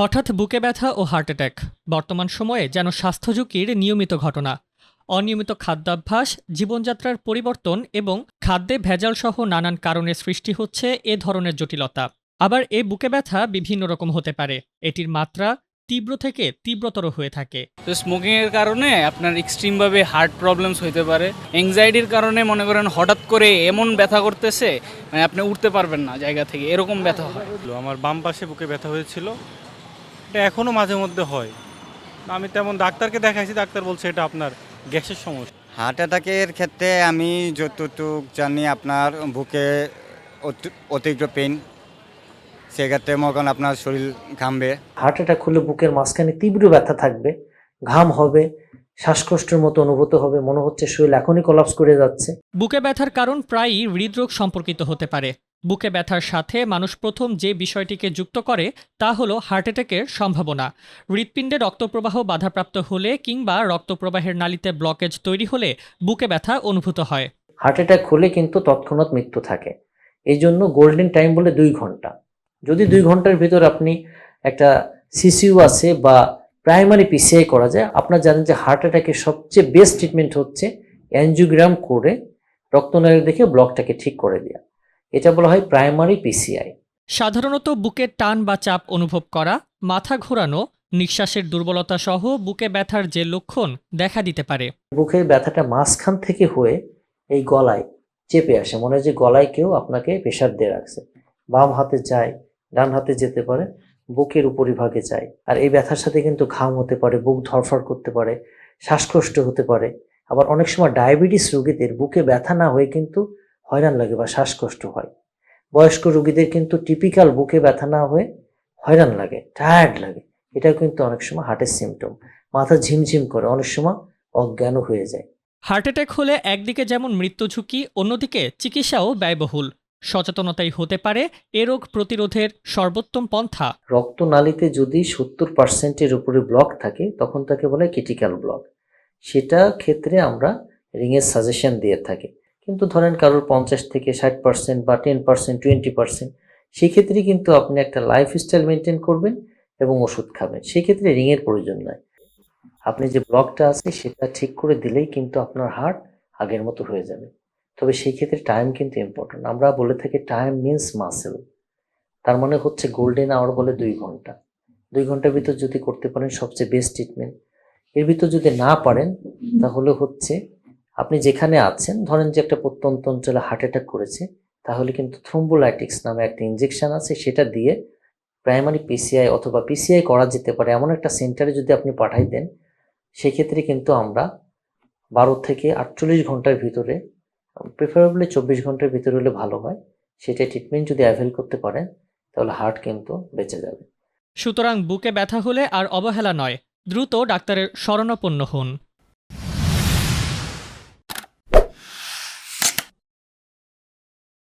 হঠাৎ বুকে ব্যথা ও হার্ট অ্যাটাক। বর্তমান সময়ে যেন স্বাস্থ্য ঝুঁকির নিয়মিত ঘটনা। অনিয়মিত খাদ্যাভ্যাস জীবনযাত্রার পরিবর্তন এবং খাদ্যে ভেজাল সহ নানান কারণে সৃষ্টি হচ্ছে এ ধরনের জটিলতা। আবার এই বুকে ব্যথা বিভিন্ন রকম হতে পারে। এটির মাত্রা তীব্র থেকে তীব্রতর হয়ে থাকে। তো স্মোকিংয়ের কারণে আপনার এক্সট্রিমভাবে হার্ট প্রবলেমস হইতে পারে। এংজাইটির কারণে মনে করেন হঠাৎ করে এমন ব্যথা করতেছে মানে আপনি উঠতে পারবেন না জায়গা থেকে এরকম ব্যথা হয়। আমার বাম পাশে বুকে ব্যথা হয়েছিল। এটা এখনও মাঝে মধ্যে হয়। আমি তেমন ডাক্তারকে দেখাইছি ডাক্তার বলছে এটা আপনার গ্যাসের সমস্যা। হার্ট অ্যাটাকের ক্ষেত্রে আমি যতটুক জানি আপনার বুকে অতি- অতিরিক্ত পেন সেক্ষেত্রে করেন আপনার শরীর ঘামবে। হার্ট অ্যাটাক হলে বুকের মাঝখানে তীব্র ব্যথা থাকবে ঘাম হবে শ্বাসকষ্টের মতো অনুভূত হবে মনে হচ্ছে শরীর এখনই কলাপস করে যাচ্ছে। বুকে ব্যথার কারণ প্রায়ই হৃদরোগ সম্পর্কিত হতে পারে। বুকে ব্যথার সাথে মানুষ প্রথম যে বিষয়টিকে যুক্ত করে তা হলো হার্ট অ্যাটাকের সম্ভাবনা। হৃৎপিণ্ডে রক্তপ্রবাহ বাধাপ্রাপ্ত হলে কিংবা রক্তপ্রবাহের নালিতে ব্লকেজ তৈরি হলে বুকে ব্যথা অনুভূত হয়। হার্ট অ্যাটাক হলে কিন্তু তৎক্ষণাৎ মৃত্যু থাকে। এই জন্য গোল্ডেন টাইম বলে দুই ঘণ্টা। যদি দুই ঘণ্টার ভিতর আপনি একটা সিসিউ আছে বা প্রাইমারি পিসিআই করা যায়, আপনার জানেন যে হার্ট অ্যাটাকের সবচেয়ে বেস্ট ট্রিটমেন্ট হচ্ছে অ্যানজিওগ্রাম করে রক্তনালী দেখে ব্লকটাকে ঠিক করে দেওয়া এটা বলা হয় প্রাইমারি পিসিআই। সাধারণত বুকের টান বা চাপ অনুভব করা মাথা ঘোরানো নিঃশ্বাসের দুর্বলতা সহ বুকে ব্যথার যে লক্ষণ দেখা দিতে পারে। বুকের ব্যথাটা মাঝখান থেকে হয়ে এই গলায় চেপে আসে মনে হয় যে গলায় কেউ আপনাকে প্রেশার দিয়ে রাখছে। বাম হাতে যায় ডান হাতে যেতে পারে বুকের উপরিভাগে যায়। আর এই ব্যথার সাথে কিন্তু ঘাম হতে পারে বুক ধরফর করতে পারে শ্বাসকষ্ট হতে পারে। আবার অনেক সময় ডায়াবেটিস রোগীদের বুকে ব্যথা না হয়ে কিন্তু হয়রান লাগে বা শ্বাসকষ্ট হয়। বয়স্ক রোগীদের কিন্তু টিপিক্যাল বুকে ব্যথা না হয়ে হয়রান লাগে টায়ার্ড লাগে। এটাও কিন্তু অনেক সময় হার্টের সিমটম মাথা ঝিমঝিম করে অনেক সময় অজ্ঞানও হয়ে যায়। হার্ট অ্যাটাক হলে একদিকে যেমন মৃত্যু ঝুঁকি অন্যদিকে চিকিৎসাও ব্যয়বহুল। সচেতনতাই হতে পারে এ রোগ প্রতিরোধের সর্বোত্তম পন্থা। রক্তনালীতে যদি সত্তর পার্সেন্টের উপরে ব্লক থাকে তখন তাকে বলে ক্রিটিক্যাল ব্লক সেটা ক্ষেত্রে আমরা রিংয়ের সাজেশন দিয়ে থাকি। কিন্তু ধরেন কারোর পঞ্চাশ থেকে ষাট পার্সেন্ট বা টেন পার্সেন্ট টোয়েন্টি পার্সেন্ট সেক্ষেত্রে কিন্তু আপনি একটা লাইফস্টাইল মেনটেন করবেন এবং ওষুধ খাবেন। সেক্ষেত্রে রিংয়ের প্রয়োজন নয় আপনি যে ব্লকটা আছে সেটা ঠিক করে দিলেই কিন্তু আপনার হার্ট আগের মতো হয়ে যাবে। তবে সেই ক্ষেত্রে টাইম কিন্তু ইম্পর্টেন্ট আমরা বলে থাকি টাইম মিন্স মাসেল তার মানে হচ্ছে গোল্ডেন আওয়ার বলে দুই ঘণ্টা। দুই ঘণ্টার ভিতর যদি করতে পারেন সবচেয়ে বেস্ট ট্রিটমেন্ট এর ভিতর যদি না পারেন, তাহলে হচ্ছে আপনি যেখানে আছেন, ধরেন যে একটা প্রত্যন্ত অঞ্চলে হার্ট অ্যাটাক করেছে, তাহলে কিন্তু থ্রোম্বোলাইটিক্স নামে একটা ইনজেকশন আছে, সেটা দিয়ে প্রাইমারি পিসিআই অথবা পিসিআই করা যেতে পারে। এমন একটা সেন্টারে যদি আপনি পাঠাই দেন, সেক্ষেত্রে কিন্তু আমরা বারো থেকে আটচল্লিশ ঘণ্টার ভিতরে প্রেফারেবলি চব্বিশ ঘণ্টার ভিতরে হলে ভালো হয়, সেটা ট্রিটমেন্ট যদি অ্যাভেল করতে পারেন, তাহলে হার্ট কিন্তু বেঁচে যাবে। সুতরাং বুকে ব্যথা হলে আর অবহেলা নয়, দ্রুত ডাক্তারের শরণাপন্ন হন।